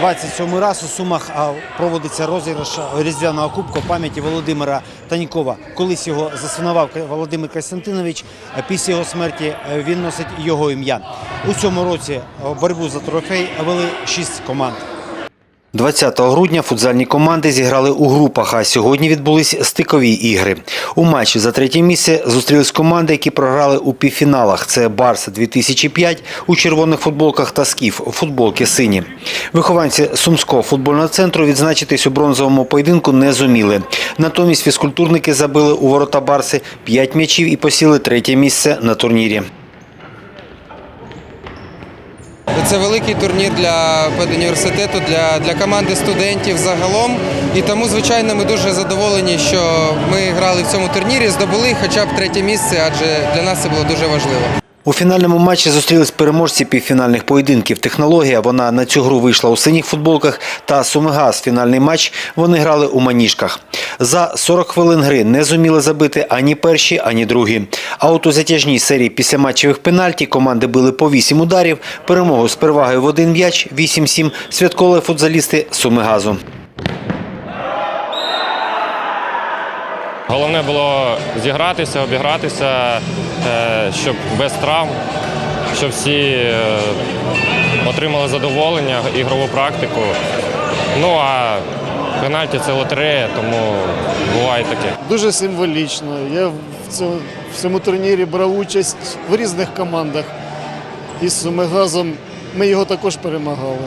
27 раз у Сумах проводиться розіграш різдвяного кубка пам'яті Володимира Танькова. Колись його засинував Володимир Костянтинович. Після його смерті е, він носить його ім'я. У цьому році е, боротьбу за трофей вели шість команд. 20 грудня футзальні команди зіграли у групах, а сьогодні відбулись стикові ігри. У матчі за третє місце зустрілись команди, які програли у півфіналах. Це Барс 2005 у червоних футболках та Скіф футболки сині. Вихованці Сумського футбольного центру відзначитись у бронзовому поєдинку не зуміли. Натомість фізкультурники забили у ворота Барси 5 м'ячів і посіли третє місце на турнірі. Це великий турнір для педуніверситету, для, для команди студентів загалом. І тому, звичайно, ми дуже задоволені, що ми грали в цьому турнірі, здобули хоча б третє місце, адже для нас це було дуже важливо. У фінальному матчі зустрілись переможці півфінальних поєдинків. Технологія вона на цю гру вийшла у синіх футболках та Сумигаз. Фінальний матч вони грали у маніжках. За 40 хвилин гри не зуміли забити ані перші, ані другі. А от у затяжній серії після матчевих пенальті команди били по 8 ударів. Перемогу з перевагою в один м'яч 8-7 святкували футзалісти Сумигазу. Головне було зігратися, обігратися, е, щоб без травм, щоб всі е, отримали задоволення, ігрову практику. Ну а пенальті це лотерея, тому буває таке. Дуже символічно. Я в цьому, в цьому турнірі брав участь в різних командах. Із Сумигазом ми його також перемагали.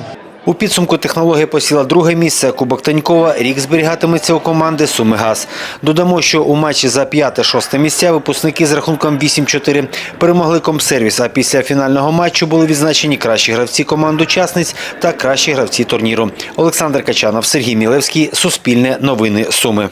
У підсумку технологія посіла друге місце. Кубок Танькова рік зберігатиметься у команди Сумигаз. Додамо, що у матчі за п'яте-шосте місця випускники з рахунком 8-4 перемогли комсервіс. А після фінального матчу були відзначені кращі гравці команд учасниць та кращі гравці турніру. Олександр Качанов, Сергій Мілевський, Суспільне новини Суми.